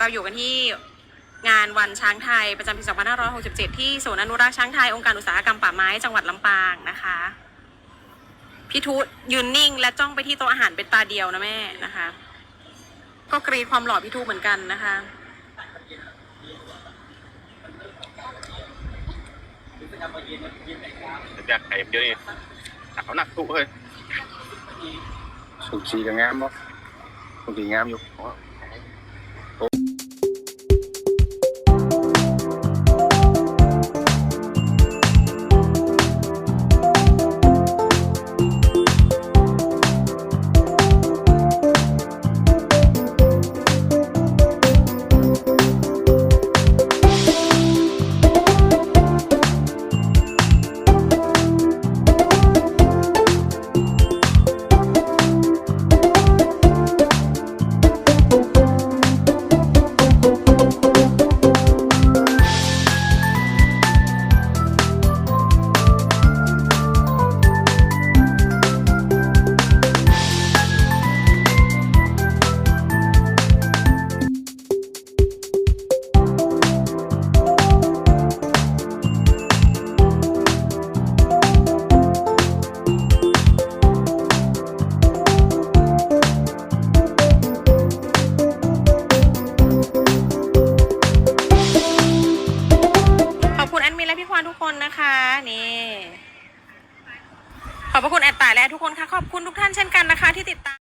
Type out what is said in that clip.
เราอยู่กันที่งานวันช้างไทยประจำปี 2567 ที่ศูนย์อนุรักษ์ช้างไทย องค์การอุตสาหกรรมป่าไม้จังหวัดลำปางนะคะพี่ทุยืนนิ่ง และจ้องไปที่โต๊ะอาหารเป็นตาเดียวนะแม่นะคะ ก็กรีดความหล่อพี่ทุเหมือนกันนะคะอยากไข่เยอะนี่เขาหนักตุเลยสูสีกับงามบ่สูสีงามอยู่ คนนะคะนี่ขอบพระคุณแอดตายและทุกคนค่ะขอบคุณทุกท่านเช่นกันนะคะ ที่ติดตาม